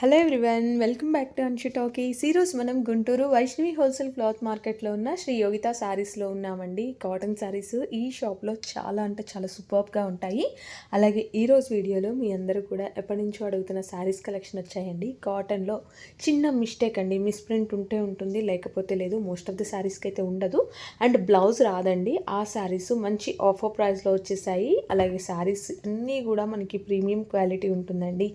Hello everyone welcome back to Anshi talkies ఈరోజు మనం Guntur Vaishnavi wholesale cloth మార్కెట్లో ఉన్న శ్రీ యోగిత శారీస్లో ఉన్నామండి. కాటన్ శారీస్ ఈ షాప్లో చాలా అంటే చాలా సూపర్గా ఉంటాయి. అలాగే ఈరోజు వీడియోలో మీ అందరూ కూడా ఎప్పటి నుంచో అడుగుతున్న శారీస్ కలెక్షన్ వచ్చాయండి. కాటన్లో చిన్న మిస్టేక్ అండి మిస్ప్రింట్ ఉంటే ఉంటుంది లేకపోతే లేదు మోస్ట్ ఆఫ్ ద శారీస్కి అయితే ఉండదు. అండ్ బ్లౌజ్ రాదండి ఆ శారీస్ మంచి ఆఫర్ ప్రైస్లో వచ్చేసాయి. అలాగే శారీస్ అన్నీ కూడా మనకి ప్రీమియం క్వాలిటీ ఉంటుందండి.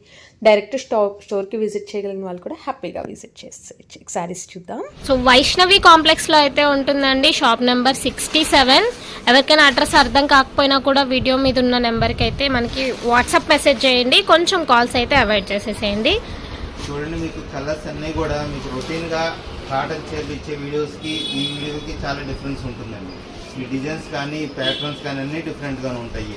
డైరెక్ట్ స్టాక్ స్టోర్కి విజిట్ చేయగలిగిన వాళ్ళు కూడా హ్యాపీగా విజిట్ చేస్తే శారీస్ చూద్దాం. సో వైష్ణవి కాంప్లెక్స్లో అయితే ఉంటుందండి షాప్ నెంబర్ సిక్స్టీ సెవెన్ ఎవరికైనా అడ్రస్ అర్థం కాకపోయినా కూడా వీడియో మీద ఉన్న నెంబర్కి అయితే మనకి వాట్సాప్ మెసేజ్ చేయండి కొంచెం కాల్స్ అయితే అవాయిడ్ చేసేసేయండి. చూడండి మీకు కలర్స్ అన్నీ కూడా మీకు రొటీన్గా కాటన్ చీరలు ఇచ్చే వీడియోస్కి ఈ వీడియోకి చాలా డిఫరెన్స్ ఉంటుందండి. ఈ డిజైన్స్ కానీ ప్యాటర్న్స్ కానీ అన్ని డిఫరెంట్గా ఉంటాయి.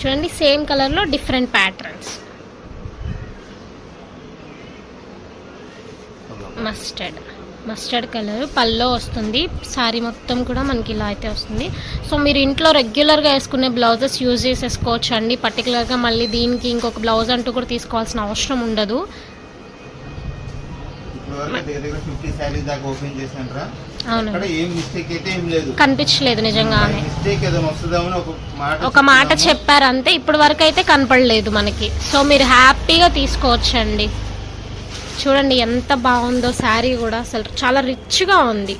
చూడండి సేమ్ కలర్లో different patterns. Mustard mustard colour. పల్లో వస్తుంది. శారీ మొత్తం కూడా మనకి ఇలా అయితే వస్తుంది. సో మీరు ఇంట్లో రెగ్యులర్గా వేసుకునే బ్లౌజెస్ యూజ్ చేసేసుకోవచ్చు అండి పర్టికులర్గా మళ్ళీ దీనికి ఇంకొక బ్లౌజ్ అంటూ కూడా తీసుకోవాల్సిన అవసరం ఉండదు. ఇప్పుడు అక్కడ ఏం మిస్టేక్ అయితే ఏం లేదు. కనిపించలేదు నిజంగానే మిస్టేక్ ఏదైనా వస్తుందామని ఒక మాట ఒక మాట చెప్తున్నాము. చెప్పారు అంతే ఇప్పటి వరకు అయితే కనపడలేదు మనకి. సో మీరు హ్యాపీగా తీసుకోవచ్చండి. చూడండి ఎంత బాగుందో శారీ కూడా అసలు చాలా రిచ్గా ఉంది.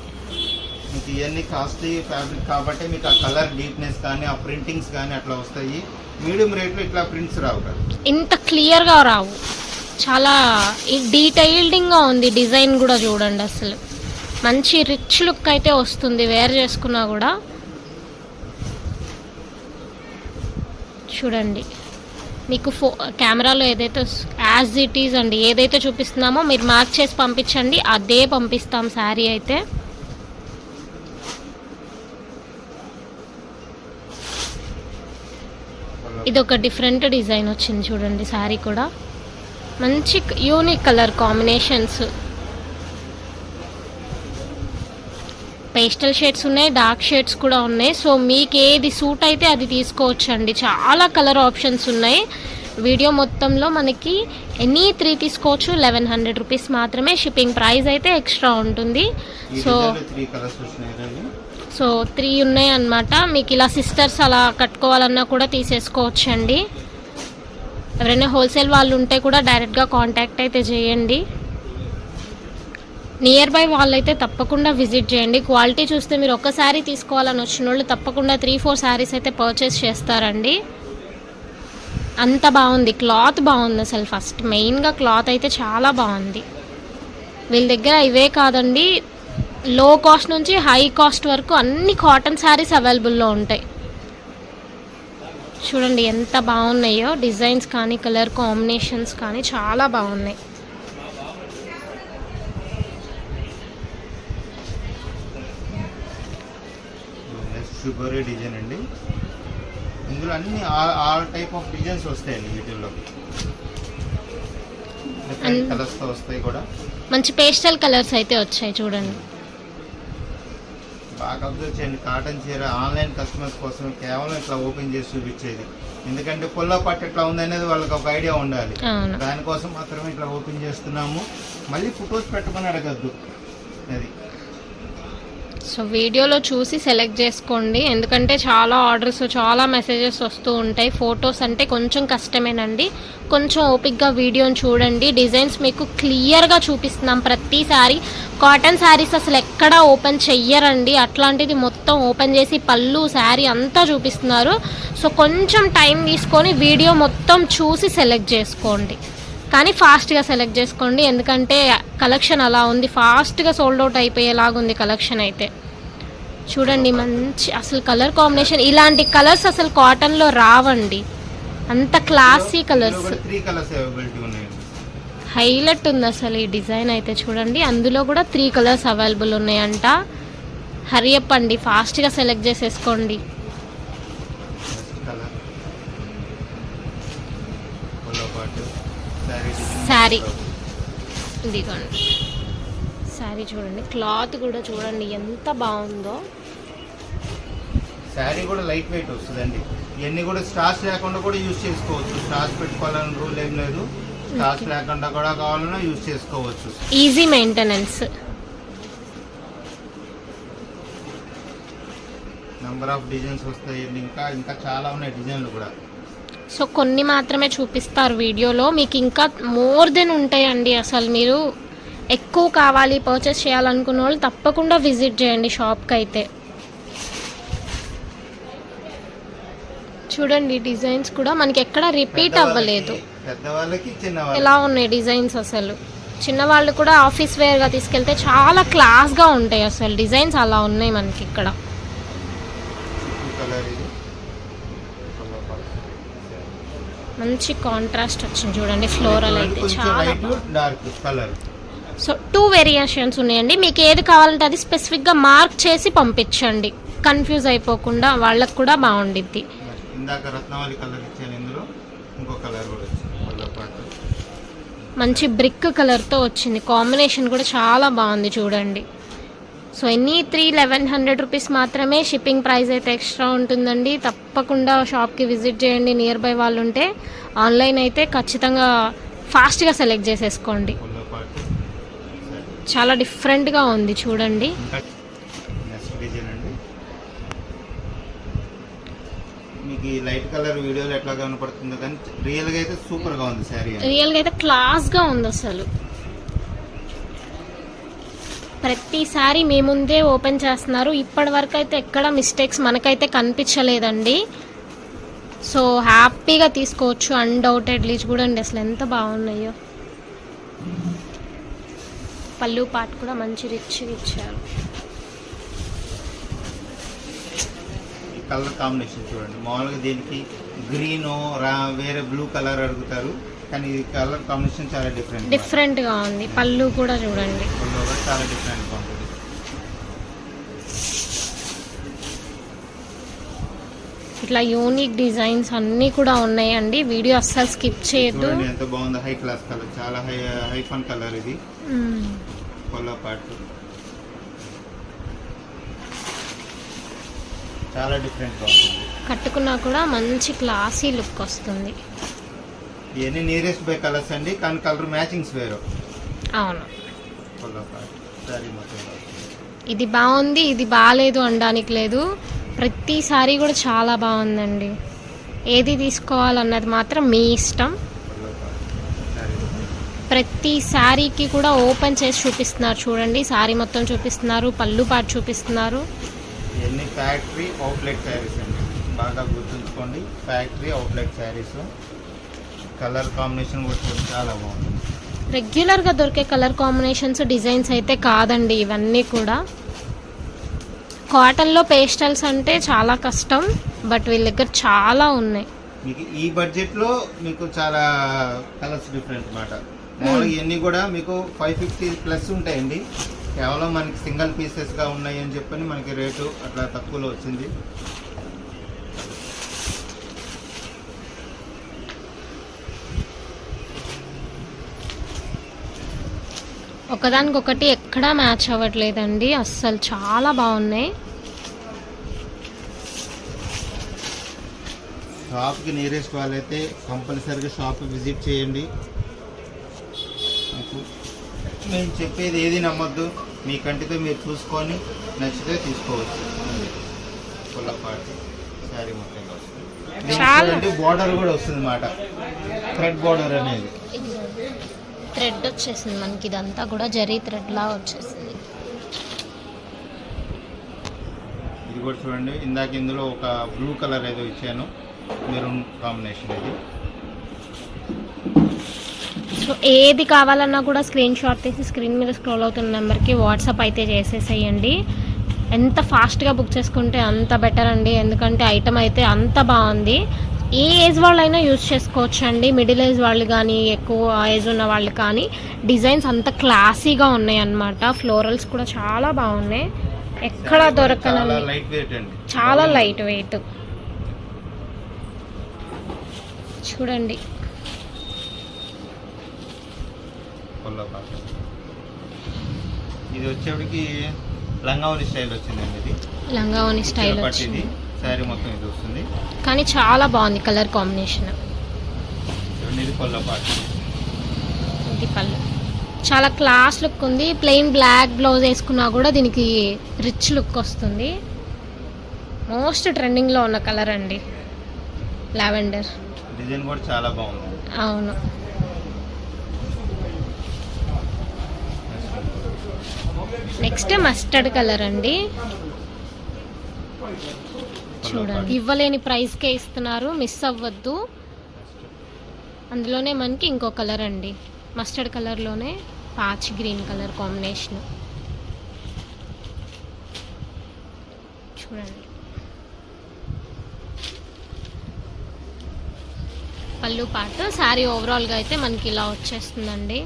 మీకు ఇవన్నీ కాస్ట్లీ ఫ్యాబ్రిక్ కాబట్టి మీకు ఆ కలర్ డీప్నెస్ కానీ ఆ ప్రింటింగ్స్ కానీ అట్లా వస్తాయి. మీడియం రేట్లో ఇట్లా ప్రింట్స్ రావు ఇంత క్లియర్గా రావు. చాలా డీటెయిల్డింగ్గా ఉంది డిజైన్ కూడా చూడండి అసలు. మంచి రిచ్ లుక్ అయితే వస్తుంది. వేర్ చేసుకున్నా కూడా. చూడండి. మీకు ఫో కెమెరాలో ఏదైతే యాజ్ ఇట్ ఈజ్ అండి ఏదైతే చూపిస్తున్నామో మీరు మార్క్ చేసి పంపించండి. అదే పంపిస్తాం శారీ అయితే. ఇది ఒక డిఫరెంట్ డిజైన్ వచ్చింది చూడండి శారీ కూడా. మంచి unique colour combinations pastel shades ఉన్నాయి డార్క్ షేడ్స్ కూడా ఉన్నాయి. సో మీకు ఏది సూట్ అయితే అది తీసుకోవచ్చు అండి చాలా కలర్ ఆప్షన్స్ ఉన్నాయి. వీడియో మొత్తంలో మనకి ఎనీ త్రీ తీసుకోవచ్చు. లెవెన్ హండ్రెడ్ రూపీస్ మాత్రమే షిప్పింగ్ ప్రైస్ అయితే ఎక్స్ట్రా ఉంటుంది. సో సో త్రీ ఉన్నాయి అన్నమాట. మీకు ఇలా సిస్టర్స్ అలా కట్టుకోవాలన్నా కూడా తీసేసుకోవచ్చు అండి ఎవరైనా హోల్సేల్ వాళ్ళు ఉంటే కూడా డైరెక్ట్గా కాంటాక్ట్ అయితే చేయండి. నియర్ బై వాళ్ళైతే తప్పకుండా విజిట్ చేయండి. క్వాలిటీ చూస్తే మీరు ఒక్క శారీ తీసుకోవాలని వచ్చిన వాళ్ళు తప్పకుండా త్రీ ఫోర్ శారీస్ అయితే పర్చేస్ చేస్తారండి. అంత బాగుంది. క్లాత్ బాగుంది అసలు ఫస్ట్ మెయిన్గా క్లాత్ అయితే చాలా బాగుంది. వీళ్ళ దగ్గర ఇవే కాదండి. లో కాస్ట్ నుంచి హై కాస్ట్ వరకు అన్ని కాటన్ శారీస్ అవైలబుల్లో ఉంటాయి. చూడండి ఎంత బాగున్నాయో. డిజైన్స్ కానీ కలర్ కాంబినేషన్స్ కానీ చాలా బాగున్నాయి. షుగరీ డిజైన్ అండి. ఇందులో అన్ని ఆల్ టైప్ ఆఫ్ డిజైన్స్ వస్తాయండి వీటిల్లో. అన్- కలర్స్తో వస్తాయి కూడా. మంచి పేస్టల్ కలర్స్ అయితే వచ్చాయి చూడండి. బాగా అబ్జర్వ్ చేయండి. కాటన్ చీర ఆన్లైన్ కస్టమర్స్ కోసం కేవలం ఇట్లా ఓపెన్ చేసి చూపించేది. ఎందుకంటే పుల్ల పట్టు ఎట్లా ఉందనేది వాళ్ళకి ఒక ఐడియా ఉండాలి. దానికోసం మాత్రమే ఇట్లా ఓపెన్ చేస్తున్నాము. మళ్ళీ ఫొటోస్ పెట్టమని అడగద్దు. అది. సో వీడియోలో చూసి సెలెక్ట్ చేసుకోండి. ఎందుకంటే చాలా ఆర్డర్స్ చాలా మెసేజెస్ వస్తూ ఉంటాయి. ఫొటోస్ అంటే కొంచెం కష్టమేనండి. కొంచెం ఓపిక్గా వీడియోని చూడండి. డిజైన్స్ మీకు క్లియర్గా చూపిస్తున్నాం. ప్రతిసారి కాటన్ శారీస్ అసలు ఎక్కడా ఓపెన్ చెయ్యరండి. అట్లాంటిది మొత్తం ఓపెన్ చేసి పళ్ళు శారీ అంతా చూపిస్తున్నారు. సో కొంచెం టైం తీసుకొని వీడియో మొత్తం చూసి సెలెక్ట్ చేసుకోండి. కానీ ఫాస్ట్గా సెలెక్ట్ చేసుకోండి. ఎందుకంటే కలెక్షన్ అలా ఉంది. ఫాస్ట్గా సోల్డ్ అవుట్ అయిపోయేలాగా ఉంది కలెక్షన్ అయితే. చూడండి మంచి అసలు కలర్ కాంబినేషన్. ఇలాంటి కలర్స్ అసలు కాటన్లో రావండి. అంత క్లాసీ కలర్స్. హైలైట్ ఉంది అసలు ఈ డిజైన్ అయితే చూడండి. అందులో కూడా త్రీ కలర్స్ అవైలబుల్ ఉన్నాయంట. హరియప్ అండి ఫాస్ట్గా సెలెక్ట్ చేసేసుకోండి నెక్స్ట్ కలర్ పుల్ల పాటు శారీ. ఇదిగోండి. శారీ చూడండి. క్లాత్ కూడా చూడండి ఎంత బాగుందో. శారీ కూడా లైట్ వెయిట్ వస్తుందండి. ఇవన్నీ కూడా స్టార్స్ లేకుండా కూడా యూజ్ చేసుకోవచ్చు. స్టార్స్ పెట్టుకోవాలని రూల్ ఏం లేదు. స్టార్స్. లేకుండా కూడా కావాలన్నా యూజ్ చేసుకోవచ్చు. Easy maintenance. Number of designs వస్తాయి ఇంకా ఇంకా చాలా ఉన్నాయి డిజైన్లు కూడా. సో కొన్ని మాత్రమే చూపిస్తారు వీడియోలో. మీకు ఇంకా మోర్ దెన్ ఉంటాయండి అసలు మీరు ఎక్కువ కావాలి పర్చేస్ చేయాలనుకున్న వాళ్ళు తప్పకుండా విజిట్ చేయండి షాప్కి అయితే చూడండి డిజైన్స్ కూడా మనకి ఎక్కడ రిపీట్ అవ్వలేదు. ఎలా ఉన్నాయి డిజైన్స్ అసలు? చిన్నవాళ్ళు కూడా ఆఫీస్ వేర్గా తీసుకెళ్తే చాలా క్లాస్గా ఉంటాయి అసలు. డిజైన్స్ అలా ఉన్నాయి మనకి ఇక్కడ కలర్ ఇది మంచి కాంట్రాస్ట్ వచ్చింది చూడండి ఫ్లోరల్ అయితే చాలా. Dark colour so two variations ఉన్నాయండి. మీకు ఏది కావాలంటే అది స్పెసిఫిక్గా మార్క్ చేసి పంపించండి. కన్ఫ్యూజ్ అయిపోకుండా వాళ్ళకు కూడా బాగుండిద్ది. ఇందాక కలర్ ఇచ్చాను ఇందులో. ఇంకో కలర్ కూడా వచ్చింది పళ్ళ పాటు. మంచి బ్రిక్ కలర్తో వచ్చింది. కాంబినేషన్ కూడా చాలా బాగుంది చూడండి. సో ఎన్ని? త్రీ లెవెన్ హండ్రెడ్ రూపీస్ మాత్రమే షిప్పింగ్ ప్రైస్ అయితే ఎక్స్ట్రా ఉంటుందండి. తప్పకుండా షాప్కి విజిట్ చేయండి. నియర్ బై వాళ్ళు ఉంటే ఆన్లైన్ అయితే ఖచ్చితంగా ఫాస్ట్గా సెలెక్ట్ చేసేసుకోండి. చాలా డిఫరెంట్గా ఉంది చూడండి. ఇంకా నెక్స్ట్ డిజైన్ అండి. మీకు ఈ లైట్ కలర్ వీడియోలో ఎట్లా కనపడుతుందో కానీ రియల్గా అయితే సూపర్గా ఉంది శారీ రియల్గా అయితే క్లాస్గా ఉంది అసలు. ప్రతిసారి మీ ముందే ఓపెన్ చేస్తున్నారు. ఇప్పటి వరకు అయితే ఎక్కడ మిస్టేక్స్ మనకైతే కనిపించలేదండి. సో హ్యాపీగా తీసుకోవచ్చు. అన్డౌటెడ్లీ చూడండి అసలు ఎంత బాగున్నాయో. పళ్ళు పాటు కూడా మంచి రిచ్ ఇచ్చారు. కలర్ కాంబినేషన్ చూడండి. మామూలుగా దీనికి గ్రీన్ వేరే బ్లూ కలర్ అడుగుతారు. కానీ కలర్ కాంబినేషన్ చాలా డిఫరెంట్ డిఫరెంట్గా ఉంది. పళ్ళు కూడా చూడండి. చాలా డిఫరెంట్గా ఉంటుంది. ఇట్లా యూనిక్ డిజైన్స్ అన్నీ కూడా ఉన్నాయండి. వీడియో అస్సలు స్కిప్ చేయొద్దు. ఎంత బాగుందో. High class colour. చాలా హై హై ఫన్ కలర్ ఇది. పొల్ల పాటు. చాలా డిఫరెంట్గా ఉంటుంది. కట్టుకున్నా కూడా మంచి క్లాసీ లుక్ వస్తుంది. ఇవన్నీ నియరెస్ట్ బై కలర్స్ అండి. కానీ కలర్ మ్యాచింగ్స్ వేరు. అవును. సారీ. ఇది బాగుంది ఇది బాగాలేదు అనడానికి లేదు. ప్రతిసారి కూడా చాలా బాగుందండి. ఏది తీసుకోవాలన్నది మాత్రం మీ ఇష్టం. సారీ ప్రతి శారీకి కూడా ఓపెన్ చేసి చూపిస్తున్నారు చూడండి. శారీ మొత్తం చూపిస్తున్నారు పళ్ళు పాటు చూపిస్తున్నారు. ఫ్యాక్టరీ అవుట్లెట్ శారీస్ అండి. బాగా గుర్తుంచుకోండి. Factory outlet saris. Colour combination కూడా చాలా బాగుంటుంది రెగ్యులర్గా దొరికే కలర్ కాంబినేషన్స్ డిజైన్స్ అయితే కాదండి ఇవన్నీ కూడా. కాటన్లో పేస్టల్స్ అంటే చాలా కష్టం బట్ వీళ్ళ దగ్గర చాలా ఉన్నాయి. మీకు ఈ బడ్జెట్లో మీకు చాలా కలర్స్ డిఫరెంట్ అన్నమాట. మామూలుగా ఇవన్నీ కూడా మీకు ఫైవ్ ఫిఫ్టీ ప్లస్ ఉంటాయండి. కేవలం మనకి సింగిల్ పీసెస్గా ఉన్నాయి అని చెప్పని మనకి రేటు అట్లా తక్కువలో వచ్చింది. ఒకదానికొకటి ఎక్కడా మ్యాచ్ అవ్వట్లేదండి. అస్సలు చాలా బాగున్నాయి. షాప్కి నియరెస్ట్ వాళ్ళైతే కంపల్సరీగా షాప్ విజిట్ చేయండి. నేను చెప్పేది ఏది నమ్మొద్దు. మీ కంటితో మీరు చూసుకొని నచ్చితే తీసుకోవచ్చు. పుల్లపాటి శారీ మొత్తంగా వస్తుంది. బోర్డర్ కూడా వస్తుంది మాట. థ్రెడ్ బోర్డర్ అనేది. థ్రెడ్ వచ్చేసింది మనకి ఇదంతా కూడా జరీ థ్రెడ్ లా వచ్చేసింది. ఇది కూడా చూడండి ఇందాక ఇందులో ఒక బ్లూ కలర్ ఏదో ఇచ్చాను మెరూన్ కాంబినేషన్ ఇది. సో ఏది కావాలన్నా కూడా స్క్రీన్ షాట్ తీసి స్క్రీన్ మీద స్క్రోల్ అవుతున్న నెంబర్కి వాట్సాప్ అయితే చేసేసేయండి. ఎంత ఫాస్ట్గా బుక్ చేసుకుంటే అంత బెటర్ అండి ఎందుకంటే ఐటమ్ అయితే అంత బాగుంది. ఏ ఏజ్ వాళ్ళైనా యూజ్ చేసుకోవచ్చు అండి మిడిల్ ఏజ్ వాళ్ళు కానీ ఎక్కువ ఏజ్ ఉన్న వాళ్ళు కానీ డిజైన్స్ అంత క్లాసీగా ఉన్నాయి అన్నమాట ఫ్లోరల్స్ కూడా చాలా బాగున్నాయి. ఎక్కడ దొరకనండి. చాలా లైట్ వెయిట్ చూడండి. ఇది వచ్చేప్పటికి లంగావని స్టైల్ వచ్చిందండి ఇది. లంగావని స్టైల్ వచ్చింది. శారీ మొత్తం ఇది వస్తుంది. కానీ చాలా బాగుంది కలర్ కాంబినేషన్. ఇది పళ్ళు చాలా క్లాస్ లుక్ ఉంది. ప్లెయిన్ బ్లాక్ బ్లౌజ్ వేసుకున్నా కూడా దీనికి రిచ్ లుక్ వస్తుంది. మోస్ట్ ట్రెండింగ్లో ఉన్న కలర్ అండి. లావెండర్. డిజైన్ కూడా చాలా బాగుంది. అవును. నెక్స్ట్ మస్టర్డ్ కలర్ అండి. చూడండి. ఇవ్వలేని ప్రైస్కే ఇస్తున్నారు మిస్ అవ్వద్దు. అందులోనే మనకి ఇంకో కలర్ అండి. మస్టర్డ్ కలర్లోనే పాచ్ గ్రీన్ కలర్ కాంబినేషన్ చూడండి. పళ్ళు పాటు శారీ ఓవరాల్గా అయితే మనకి ఇలా వచ్చేస్తుందండి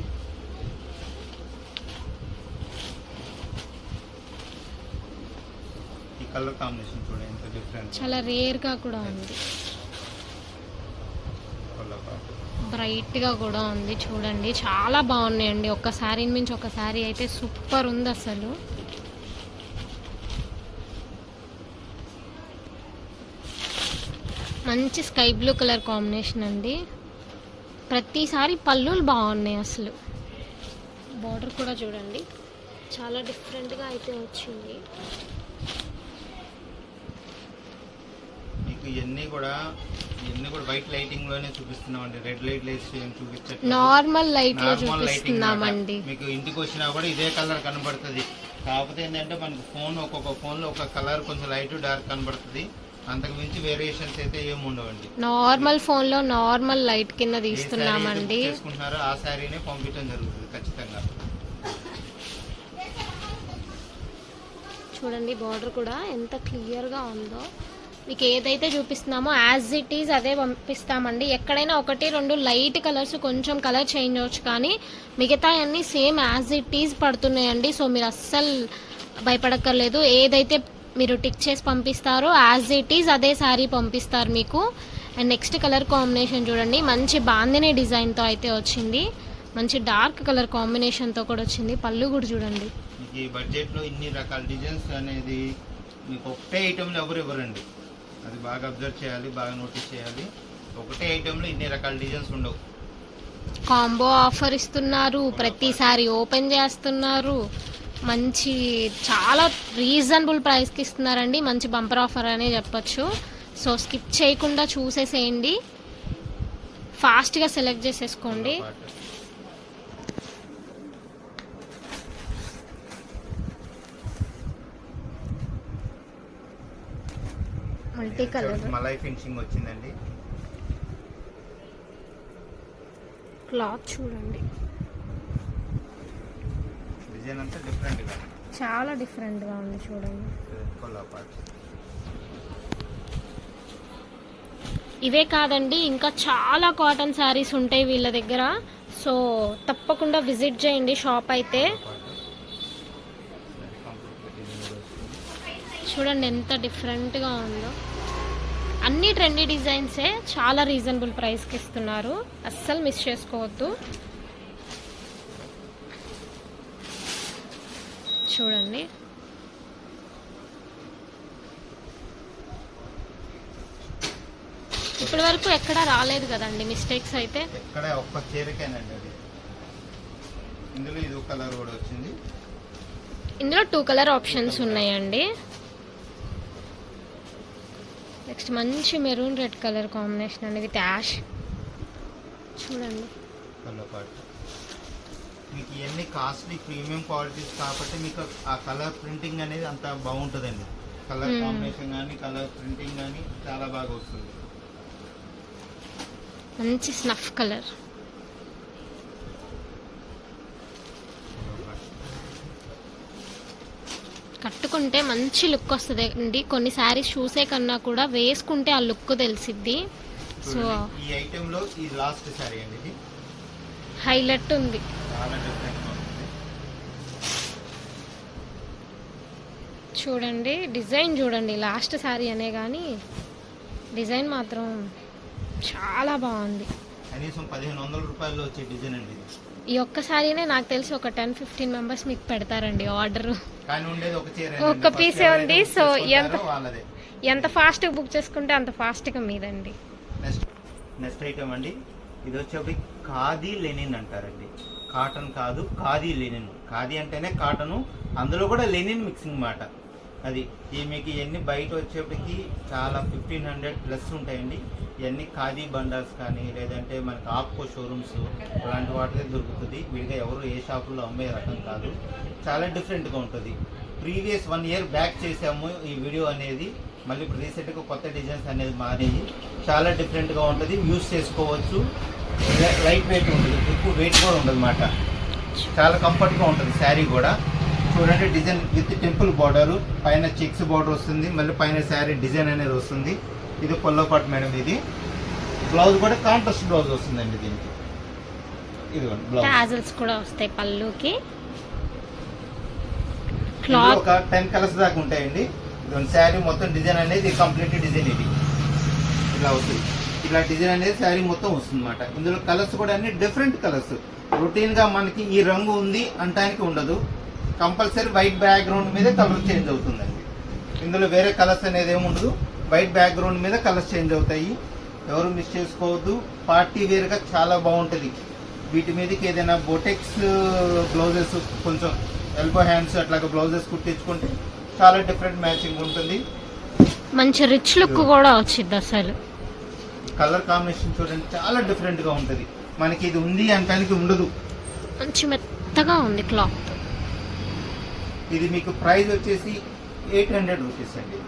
ఈ కలర్ కాంబినేషన్ చూడండి ఎంత డిఫరెంట్ చాలా రేర్గా కూడా ఉంది. పాటు బ్రైట్గా కూడా ఉంది చూడండి. చాలా బాగున్నాయండి. ఒక శారీ మించి ఒక శారీ అయితే సూపర్ ఉంది అసలు. మంచి స్కై బ్లూ కలర్ కాంబినేషన్ అండి. ప్రతిసారి పళ్ళులు బాగున్నాయి అసలు. బార్డర్ కూడా చూడండి. చాలా డిఫరెంట్గా అయితే వచ్చింది. మీకు ఇవన్నీ కూడా ఇవన్నీ కూడా వైట్ లైటింగ్లోనే చూపిస్తున్నాం అండి రెడ్ లైట్ లైట్స్ చూపించట్లేదు. నార్మల్ లైట్లో నార్మల్ లైటింగ్ చూపిస్తున్నామండి. మీకు ఇంటికి వచ్చినా కూడా ఇదే కలర్ కనబడుతుంది. కాకపోతే ఏంటంటే మనకు ఫోన్ ఒక్కొక్క ఫోన్లో ఒక కలర్ కొంచెం లైట్ డార్క్ కనబడుతుంది. అంతకు మించి వేరియేషన్స్ అయితే ఏమి ఉండవండి. నార్మల్ ఫోన్లో నార్మల్ లైట్ కింద తీస్తున్నామండి. బుక్ చేసుకుంటున్నారో ఆ శారీనే పంపించడం జరుగుతుంది ఖచ్చితంగా. చూడండి బార్డర్ కూడా ఎంత క్లియర్గా ఉందో. మీకు ఏదైతే చూపిస్తున్నామో యాజ్ ఇట్ ఈజ్ అదే పంపిస్తామండి. ఎక్కడైనా ఒకటి రెండు లైట్ కలర్స్ కొంచెం కలర్ చేంజ్ అవ్వచ్చు కానీ మిగతా అన్నీ సేమ్ యాజ్ ఇట్ ఈజ్ పడుతున్నాయండి. సో మీరు అస్సలు భయపడక్కర్లేదు. ఏదైతే మీరు టిక్ చేసి పంపిస్తారో యాజ్ ఇట్ ఈజ్ అదే శారీ పంపిస్తారు మీకు. అండ్ నెక్స్ట్ కలర్ కాంబినేషన్ చూడండి. మంచి బాందిని డిజైన్తో అయితే వచ్చింది. మంచి డార్క్ కలర్ కాంబినేషన్తో కూడా వచ్చింది. పళ్ళు కూడా చూడండి. ఈ బడ్జెట్లో ఇన్ని రకాల డిజైన్స్ అనేది మీకు ఒకటే ఐటెంలో ఎవరు ఇవ్వరండి? అది బాగా అబ్జర్వ్ చేయాలి బాగా నోటీస్ చేయాలి. ఒకటే ఐటెంలో ఇన్ని రకాల డిజైన్స్ ఉండవు. కాంబో ఆఫర్ ఇస్తున్నారు ప్రతిసారి ఓపెన్ చేస్తున్నారు. మంచి చాలా రీజనబుల్ ప్రైస్కి ఇస్తున్నారండి. మంచి బంపర్ ఆఫర్ అనే చెప్పొచ్చు. సో స్కిప్ చేయకుండా చూసేసేయండి. ఫాస్ట్గా సెలెక్ట్ చేసేసుకోండి. మల్టీ కలర్ మలై ఫినిషింగ్ వచ్చిందండి. క్లాత్ చూడండి. డిజైన్ అంతా డిఫరెంట్గా చాలా డిఫరెంట్గా ఉంది చూడండి. ఇవే కాదండి ఇంకా చాలా కాటన్ శారీస్ ఉంటాయి వీళ్ళ దగ్గర. సో తప్పకుండా విజిట్ చేయండి షాప్ అయితే. చూడండి ఎంత డిఫరెంట్గా ఉందో. అన్ని ట్రెండీ డిజైన్సే చాలా రీజనబుల్ ప్రైస్కి ఇస్తున్నారు. అస్సలు మిస్ చేసుకోవద్దు. చూడండి. ఇప్పటి వరకు ఎక్కడా రాలేదు కదండి మిస్టేక్స్ అయితే. ఎక్కడ ఒక్క చీరకేనండి అది. ఇందులో ఇది ఒక కలర్ కూడా వచ్చింది. ఇందులో టూ కలర్ ఆప్షన్స్ ఉన్నాయండి. నెక్స్ట్ మంచి మెరూన్ రెడ్ కలర్ కాంబినేషన్ అండి విత్ యాష్ చూడండి మీకు ఇవన్నీ కాస్ట్లీ ప్రీమియం క్వాలిటీస్ కాబట్టి మీకు ఆ కలర్ ప్రింటింగ్ అనేది అంత బాగుంటుందండి. కలర్. కాంబినేషన్ కానీ కలర్ ప్రింటింగ్ కానీ చాలా బాగా వస్తుంది. మంచి స్నఫ్ కలర్. కట్టుకుంటే మంచి లుక్ వస్తుంది అండి కొన్ని శారీస్ చూసే కన్నా కూడా వేసుకుంటే ఆ లుక్ తెలిసిద్ది. సో ఈ ఐటెం లో ఈ లాస్ట్ సారీ అండి ఇది. హైలైట్ ఉంది. చాలా డిఫరెంట్ ఉంటుంది చూడండి డిజైన్ చూడండి లాస్ట్ శారీ అనే కానీ డిజైన్ మాత్రం చాలా బాగుంది. కనీసం పదిహేను వందల రూపాయల్లో వచ్చే డిజైన్ అండి ఇది. ఈ ఒక్క శారీనే నాకు తెలిసి ఒక టెన్ ఫిఫ్టీన్ మెంబర్స్ మీకు పెడతారండి ఆర్డర్. కానీ ఉండేది ఒక చీర ఒక్క piece ఏ ఉంది, so ఎంత- ఎంత ఫాస్ట్గా బుక్ చేసుకుంటే అంత ఫాస్ట్గా మీదండి. నెక్స్ట్ నెక్స్ట్ ఐటమ్ అండి. ఇది వచ్చేప్పటికి ఖాదీ లెనిన్ అంటారండి. కాటన్ కాదు ఖాదీ లెనిన్. ఖాదీ అంటేనే కాటను. అందులో కూడా లెనిన్ మిక్సింగ్ మాట. అది ఈ మీకు ఇవన్నీ బయట వచ్చేప్పటికి చాలా ఫిఫ్టీన్ హండ్రెడ్ ప్లస్ ఉంటాయండి. ఇవన్నీ ఖాదీ బండర్స్ కానీ లేదంటే మనకి ఆప్కో షోరూమ్స్ అలాంటి వాటిలో దొరుకుతుంది. విడిగా ఎవరు ఏ షాపుల్లో అమ్మే రకం కాదు. చాలా డిఫరెంట్గా ఉంటుంది. ప్రీవియస్ వన్ ఇయర్ బ్యాక్ చేసాము ఈ వీడియో అనేది. మళ్ళీ ఇప్పుడు రీసెంట్గా కొత్త డిజైన్స్ అనేది మారేది చాలా డిఫరెంట్గా ఉంటుంది. యూస్ చేసుకోవచ్చు. లైట్ వెయిట్ ఉంటుంది. ఎక్కువ వెయిట్ కూడా ఉండదు అన్నమాట చాలా కంఫర్ట్గా ఉంటుంది శారీ కూడా. చూడండి డిజైన్ విత్ టెంపుల్ బార్డర్ పైన చెక్స్ బార్డర్ వస్తుంది మళ్ళీ పైన శారీ డిజైన్ అనేది వస్తుంది. ఇది పొల్లో పాట్ మేడం ఇది. బ్లౌజ్ కూడా కాంట్రాస్ట్ బ్లౌజ్ వస్తుందండి దీనికి. ఇదిగోండి బ్లౌజ్. కూడా వస్తాయి పళ్ళుకి. ఒక టెన్ కలర్స్ దాకా ఉంటాయండి. ఇదిగోండి శారీ మొత్తం డిజైన్ అనేది కంప్లీట్ డిజైన్ ఇది. ఇలా వస్తుంది. ఇలా డిజైన్ అనేది శారీ మొత్తం వస్తుంది అనమాట ఇందులో కలర్స్ కూడా అన్ని డిఫరెంట్ కలర్స్. రొటీన్గా మనకి ఈ రంగు ఉంది అంటానికి ఉండదు. కంపల్సరీ వైట్ బ్యాక్గ్రౌండ్ మీద కలర్ చేంజ్ అవుతుందండి. ఇందులో వేరే కలర్స్ అనేది ఏమి ఉండదు. వైట్ బ్యాక్గ్రౌండ్ మీద కలర్స్ చేంజ్ అవుతాయి. ఎవరు మిస్ చేసుకోవద్దు. పార్టీ వేర్గా చాలా బాగుంటది. వీటి మీదకి ఏదైనా బొటెక్స్ బ్లౌజెస్ కొంచెం ఎల్బో హ్యాండ్స్ అట్లాగా బ్లౌజెస్ కుట్టించుకుంటే చాలా డిఫరెంట్ మ్యాచింగ్ ఉంటుంది. మంచి రిచ్ లుక్ కూడా వచ్చింది అసలు. కలర్ కాంబినేషన్ చూడండి చాలా డిఫరెంట్గా ఉంటది. మనకి ఇది ఉంది అంటానికి ఉండదు. మంచి మెత్తగా ఉంది క్లాత్. ఇది మీకు ప్రైస్ వచ్చేసి ఎయిట్ హండ్రెడ్ రూపీస్ అండి.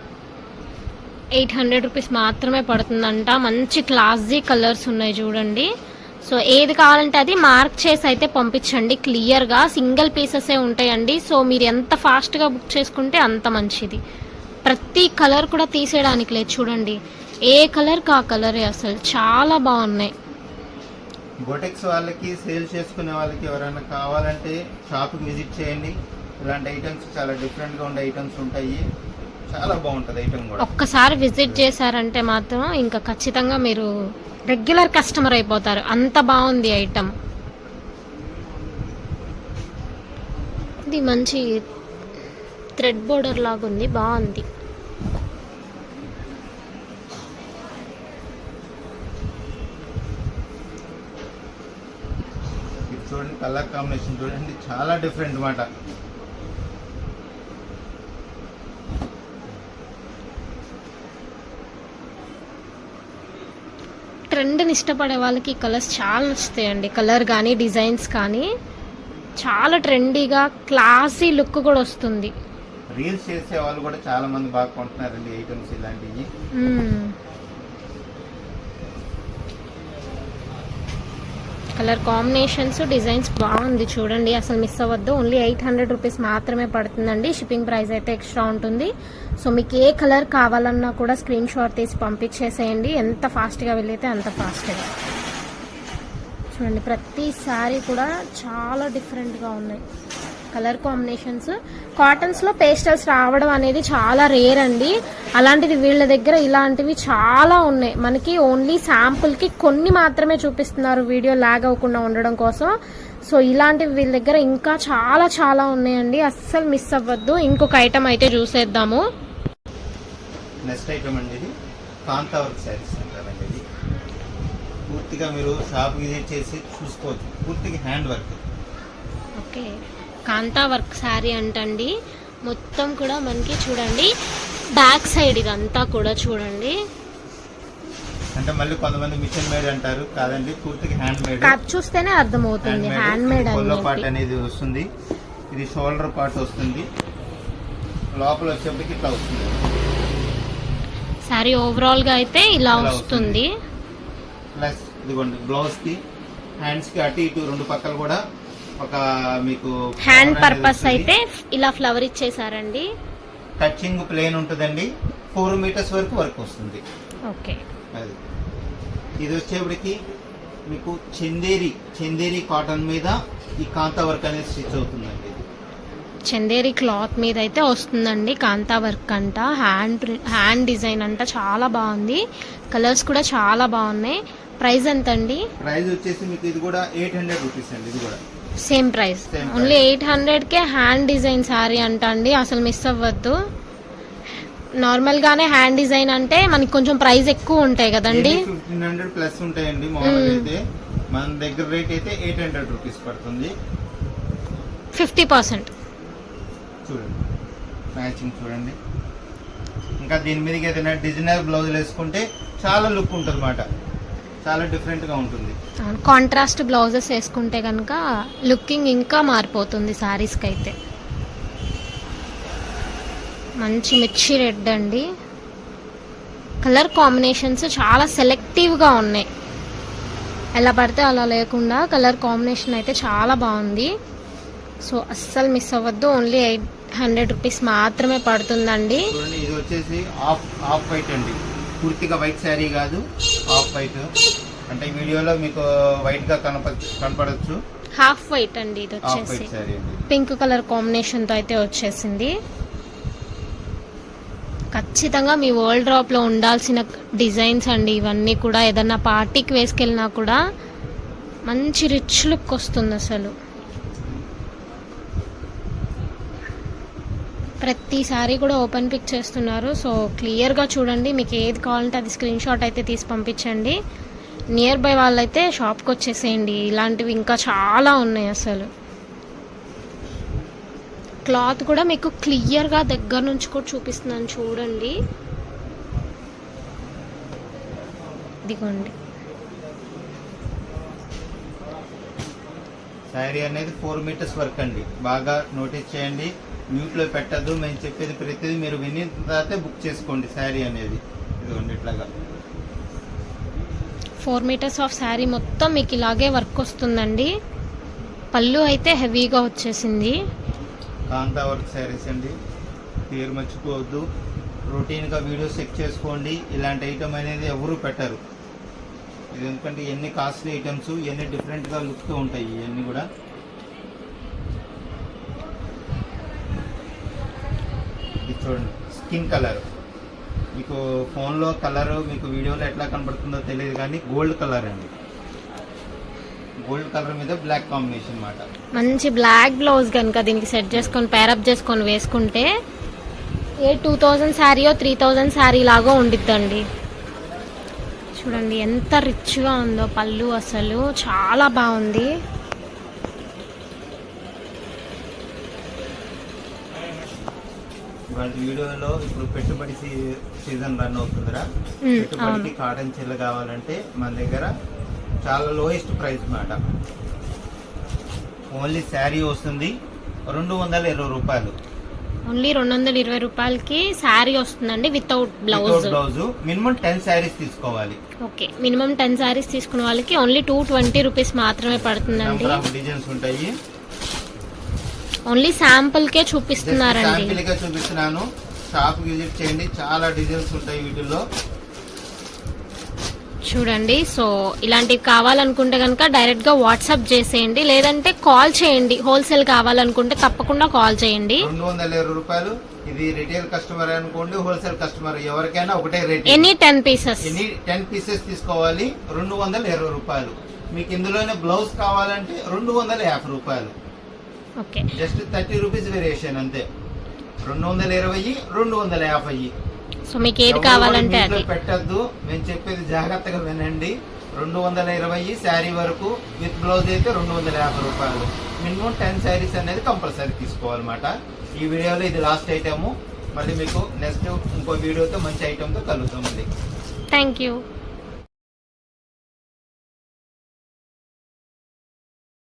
ఎయిట్ హండ్రెడ్ రూపీస్ మాత్రమే పడుతుందంట. మంచి క్లాసీ కలర్స్ ఉన్నాయి చూడండి. సో ఏది కావాలంటే అది మార్క్ చేసి అయితే పంపించండి. క్లియర్గా సింగిల్ పీసెసే ఉంటాయండి. సో మీరు ఎంత ఫాస్ట్గా బుక్ చేసుకుంటే అంత మంచిది. ప్రతి కలర్ కూడా తీసేయడానికి లేదు చూడండి. ఏ కలర్ కా కలరే అసలు. చాలా బాగున్నాయి. బొటెక్స్ వాళ్ళకి సేల్ చేసుకునే వాళ్ళకి ఎవరైనా కావాలంటే షాప్కి విజిట్ చేయండి. ఇలాంటి ఐటమ్స్ చాలా డిఫరెంట్గా ఉండే ఐటమ్స్ ఉంటాయి. చాలా బాగుంటది ఐటమ్ కూడా. ఒక్కసారి విజిట్ చేశారంటే మాత్రం ఇంకా ఖచ్చితంగా మీరు రెగ్యులర్ కస్టమర్ అయిపోతారు. అంత బాగుంది ఐటమ్ ఇది మంచి థ్రెడ్ బోర్డర్ లాగా ఉంది. బాగుంది. చూడండి కలర్ కాంబినేషన్ చూడండి. చాలా డిఫరెంట్ మాట. ట్రెండ్ని ఇష్టపడే వాళ్ళకి ఈ కలర్స్ చాలా నచ్చుతాయండి. కలర్ కానీ డిజైన్స్ కానీ చాలా ట్రెండీగా క్లాసీ లుక్ కూడా వస్తుంది. రీల్స్ చేసే వాళ్ళు కూడా చాలా మంది బాగా కొంటున్నారండి ఐటమ్స్ ఇలాంటివి. కలర్ కాంబినేషన్స్ డిజైన్స్ బాగుంది చూడండి. అసలు మిస్ అవ్వద్దు. ఓన్లీ ఎయిట్ హండ్రెడ్ రూపీస్ మాత్రమే పడుతుందండి. షిప్పింగ్ ప్రైస్ అయితే ఎక్స్ట్రా ఉంటుంది. సో మీకు ఏ కలర్ కావాలన్నా కూడా స్క్రీన్ షాట్ తీసి పంపించేసేయండి. ఎంత ఫాస్ట్గా వెళ్ళితే అంత ఫాస్ట్గా చూడండి ప్రతి శారీ కూడా చాలా డిఫరెంట్గా ఉన్నాయి. Colour combinations. కాటన్స్లో పేస్టల్స్ రావడం అనేది చాలా రేర్ అండి. అలాంటిది వీళ్ళ దగ్గర ఇలాంటివి చాలా ఉన్నాయి. మనకి ఓన్లీ శాంపుల్కి కొన్ని మాత్రమే చూపిస్తున్నారు. వీడియో లాగ్ అవ్వకుండా ఉండడం కోసం. సో ఇలాంటివి వీళ్ళ దగ్గర ఇంకా చాలా చాలా ఉన్నాయండి. అస్సలు మిస్ అవ్వద్దు. ఇంకొక ఐటమ్ అయితే చూసేద్దాము. నెక్స్ట్ ఐటమ్ అండి ఇది. శారీస్ అంటారండి ఇది. పూర్తిగా మీరు షాప్ విజిట్ చేసి చూసుకోవచ్చు. పూర్తిగా hand work. Okay. Kantha work sari అంటండి. మొత్తం కూడా మనకి చూడండి. బ్యాక్ సైడ్ ఇదంతా కూడా చూడండి. అంటే మళ్ళీ కొంతమంది మిషన్ మేడ్ అంటారు. కాదండి పూర్తిగా హ్యాండ్ మేడ్. కట్ చూస్తేనే అర్థమవుతుంది హ్యాండ్ మేడ్ పార్ట్ అనేది వస్తుంది. ఇది షోల్డర్ పార్ట్ వస్తుంది. లోపల వచ్చేప్పటికి ఇట్లా వస్తుంది. శారీ ఓవరాల్గా అయితే ఇలా ఇలా వస్తుంది. ప్లస్ ఇదిగోండి బ్లౌజ్కి హ్యాండ్స్కి అటు ఇటు రెండు పక్కలు కూడా ఒక మీకు హ్యాండ్ పర్పస్. అయితే ఇలా ఫ్లవర్ ఇచ్చేసారండి. టచింగ్ ప్లేన్ ఉంటుందండి. ఫోర్ మీటర్స్ వరకు వర్క్ వస్తుంది. ఓకే. అది. ఇది వచ్చేప్పటికి మీకు చందేరి చందేరి కాటన్ మీద ఈ కాంతా వర్క్ అనేది స్టిచ్ అవుతుందండి. చందేరి క్లాత్ మీద అయితే వస్తుందండి కాంతా వర్క్ అంట. హ్యాండ్ హ్యాండ్ డిజైన్ అంట చాలా బాగుంది. కలర్స్ కూడా చాలా బాగున్నాయి. ప్రైస్ ఎంత అండి ప్రైస్ వచ్చేసి మీకు ఇది కూడా ఎయిట్ హండ్రెడ్ రూపీస్ అండి ఇది కూడా. Same price only. ఎయిట్ హండ్రెడ్కే హ్యాండ్ డిజైన్ శారీ అంట అండి. అసలు మిస్ అవ్వద్దు. నార్మల్గానే హ్యాండ్ డిజైన్ అంటే మనకి కొంచెం ప్రైస్ ఎక్కువ ఉంటాయి కదండి. ఫిఫ్టీన్ హండ్రెడ్ ప్లస్ ఉంటాయండి మామూలుగా అయితే. మన దగ్గర రేట్ అయితే ఎయిట్ హండ్రెడ్ రూపీస్ పడుతుంది. ఫిఫ్టీ పర్సెంట్ చూడండి. మ్యాచింగ్ చూడండి. ఇంకా దీని మీదకి ఏదైనా డిజైనర్ బ్లౌజులు వేసుకుంటే చాలా లుక్ ఉంటుంది అన్నమాట చాలా డిఫరెంట్గా ఉంటుంది. కాంట్రాస్ట్ బ్లౌజెస్ వేసుకుంటే కనుక లుకింగ్ ఇంకా మారిపోతుంది శారీస్కి అయితే. మంచి మిర్చి రెడ్ అండి. కలర్ కాంబినేషన్స్ చాలా సెలెక్టివ్గా ఉన్నాయి. ఎలా పడితే అలా లేకుండా కలర్ కాంబినేషన్ అయితే చాలా బాగుంది. సో అస్సలు మిస్ అవ్వద్దు. ఓన్లీ ఎయిట్ హండ్రెడ్ రూపీస్ మాత్రమే పడుతుందండి. ఇది వచ్చేసి ఆఫ్ ఆఫ్ వైట్ అండి. పూర్తిగా వైట్ శారీ కాదు ఆఫ్ వైట్. అంటే వీడియోలో మీకు వైట్గా కనప కనపడచ్చు. హాఫ్ వైట్ అండి ఇది వచ్చేసి. పింక్ కలర్ కాంబినేషన్తో అయితే వచ్చేసింది. ఖచ్చితంగా మీ వరల్డ్ డ్రాప్లో ఉండాల్సిన డిజైన్స్ అండి ఇవన్నీ కూడా. ఏదన్నా పార్టీకి వేసుకెళ్ళినా కూడా మంచి రిచ్ లుక్ వస్తుంది అసలు. ప్రతిసారి కూడా ఓపెన్ పిక్ చేస్తున్నారు. సో క్లియర్గా చూడండి. మీకు ఏది కావాలంటే అది స్క్రీన్ షాట్ అయితే తీసి పంపించండి. నియర్ బై వాళ్ళైతే షాప్కి వచ్చేసేయండి. ఇలాంటివి ఇంకా చాలా ఉన్నాయి అసలు. క్లాత్ కూడా మీకు క్లియర్గా దగ్గర నుంచి కూడా చూపిస్తున్నాను. చూడండి. ఇదిగోండి. శారీ అనేది ఫోర్ మీటర్స్ వర్క్ అండి. బాగా నోటీస్ చేయండి. మ్యూట్లో పెట్టద్దు మేము చెప్పేది ప్రతిదీ మీరు విని తర్వాత బుక్ చేసుకోండి శారీ అనేది. ఇదిగోండి ఇట్లాగా. ఫోర్ మీటర్స్ ఆఫ్ శారీ మొత్తం మీకు ఇలాగే వర్క్ వస్తుందండి. పళ్ళు అయితే హెవీగా వచ్చేసింది. కాంతా వర్క్ శారీస్ అండి. పేరు మర్చిపోవద్దు. రొటీన్గా వీడియోస్ చెక్ చేసుకోండి. ఇలాంటి ఐటమ్ అనేది ఎవరు పెట్టరు. ఇది ఎందుకంటే ఎన్ని కాస్ట్లీ ఐటమ్స్ ఎన్ని డిఫరెంట్గా లుక్తో ఉంటాయి ఇవన్నీ కూడా ఇది చూడండి. Skin colour. మీకు ఫోన్లో కలర్ మీకు వీడియోలో ఎట్లా కనబడుతుందో తెలియదు కానీ గోల్డ్ కలర్ అండి. గోల్డ్ కలర్ మీద బ్లాక్ కాంబినేషన్ అన్నమాట మంచి బ్లాక్ బ్లౌజ్ కనుక దీనికి సెట్ చేసుకొని పేరప్ చేసుకొని వేసుకుంటే ఏ టూ థౌజండ్ శారీయో త్రీ థౌజండ్ శారీ లాగో ఉండిద్దండి. చూడండి ఎంత రిచ్గా ఉందో పళ్ళు అసలు. చాలా బాగుంది. ఇవాళ వీడియోలో ఇప్పుడు పెట్టుబడి సీజన్ రన్ అవుతుందిరా. పెట్టుబడికి కాటన్ చీర కావాలంటే మన దగ్గర చాలా లోయెస్ట్ ప్రైస్ మాట. ఓన్లీ శారీ వస్తుంది రెండు వందల ఇరవై రూపాయలు. ఓన్లీ రెండు వందల ఇరవై రూపాయలకి శారీ వస్తుందండి without blouse. Blouse. Minimum ten saris తీసుకోవాలి. ఓకే మినిమం టెన్ శారీస్ తీసుకున్న వాళ్ళకి ఓన్లీ టూ ట్వంటీ రూపీస్ మాత్రమే పడుతుందండి. డిజైన్స్ ఉంటాయి. ఓన్లీ శాంపుల్కే చూపిస్తున్నారండి. శాంపిల్గా చూపిస్తున్నాను. షాప్ విజిట్ చేయండి. చాలా డిజైన్స్ ఉంటాయి వీటిల్లో. చూడండి. సో ఇలాంటివి కావాలనుకుంటే కనుక డైరెక్ట్గా వాట్సాప్ చేసేయండి. లేదంటే కాల్ చేయండి. హోల్సేల్ కావాలనుకుంటే తప్పకుండా కాల్ చేయండి. రెండు వందల ఇరవై రూపాయలు. ఇది రిటైల్ కస్టమర్ అనుకోండి హోల్సేల్ కస్టమర్ ఎవరికైనా ఒకటే రేట్ ఎనీ టెన్ పీసెస్ ఎన్ని టెన్ పీసెస్ తీసుకోవాలి. రెండు వందల ఇరవై రూపాయలు. మీకు ఇందులోనే బ్లౌజ్ కావాలంటే రెండు వందల యాభై రూపాయలు. జస్ట్ థర్టీ రూపీస్ వేరియేషన్ అంతే. రెండు వందల ఇరవై రెండు వందల యాభై. సో మీకు ఏది కావాలంటే అది. పెట్టద్దు. మేము చెప్పేది జాగ్రత్తగా వినండి. రెండు వందల ఇరవై శారీ వరకు విత్ బ్లౌజ్ అయితే రెండు వందల యాభై రూపాయలు. మినిమం టెన్ శారీస్ అనేది కంపల్సరీ తీసుకోవాలన్నమాట. ఈ వీడియోలో ఇది లాస్ట్ ఐటమ్ మళ్ళీ మీకు నెక్స్ట్ ఇంకో వీడియోతో మంచి ఐటమ్తో కలుగుతాం మళ్ళీ థ్యాంక్ యూ